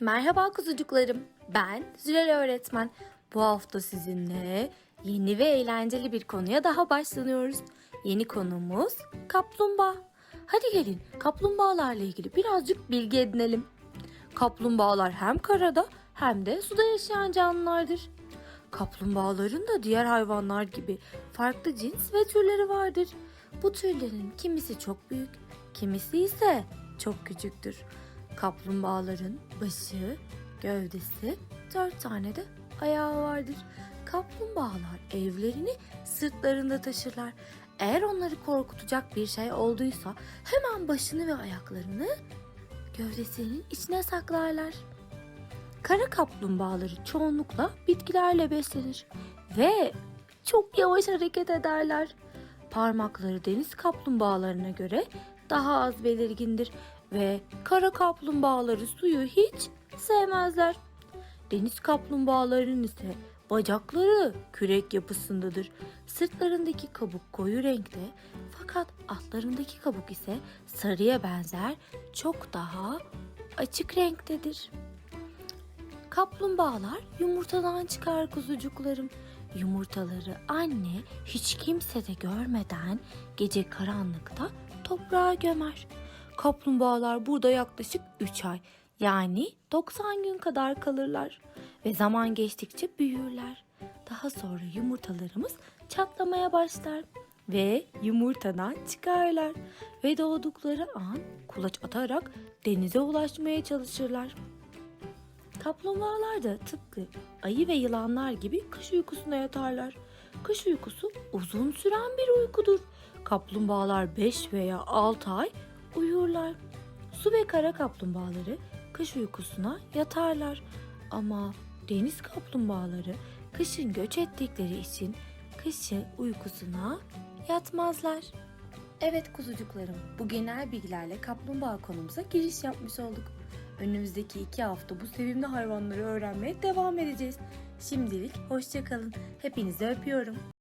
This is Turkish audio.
Merhaba kuzucuklarım. Ben Zülal öğretmen. Bu hafta sizinle yeni ve eğlenceli bir konuya daha başlanıyoruz. Yeni konumuz kaplumbağa. Hadi gelin kaplumbağalarla ilgili birazcık bilgi edinelim. Kaplumbağalar hem karada hem de suda yaşayan canlılardır. Kaplumbağaların da diğer hayvanlar gibi farklı cins ve türleri vardır. Bu türlerin kimisi çok büyük, kimisi ise çok küçüktür. Kaplumbağaların başı, gövdesi, dört tane de ayağı vardır. Kaplumbağalar evlerini sırtlarında taşırlar. Eğer onları korkutacak bir şey olduysa hemen başını ve ayaklarını gövdesinin içine saklarlar. Kara kaplumbağaları çoğunlukla bitkilerle beslenir ve çok yavaş hareket ederler. Parmakları deniz kaplumbağalarına göre daha az belirgindir ve kara kaplumbağaları suyu hiç sevmezler. Deniz kaplumbağalarının ise bacakları kürek yapısındadır. Sırtlarındaki kabuk koyu renkte fakat altlarındaki kabuk ise sarıya benzer çok daha açık renktedir. Kaplumbağalar yumurtadan çıkar kuzucuklarım. Yumurtaları anne hiç kimse de görmeden gece karanlıkta toprağa gömer. Kaplumbağalar burada yaklaşık 3 ay yani 90 gün kadar kalırlar ve zaman geçtikçe büyürler. Daha sonra yumurtalarımız çatlamaya başlar ve yumurtadan çıkarlar ve doğdukları an kulaç atarak denize ulaşmaya çalışırlar. Kaplumbağalar da tıpkı ayı ve yılanlar gibi kış uykusuna yatarlar. Kış uykusu uzun süren bir uykudur. Kaplumbağalar 5 veya 6 ay uyurlar. Su ve kara kaplumbağaları kış uykusuna yatarlar. Ama deniz kaplumbağaları kışın göç ettikleri için kışı uykusuna yatmazlar. Evet kuzucuklarım, bu genel bilgilerle kaplumbağa konumuza giriş yapmış olduk. Önümüzdeki iki hafta bu sevimli hayvanları öğrenmeye devam edeceğiz. Şimdilik hoşçakalın. Hepinizi öpüyorum.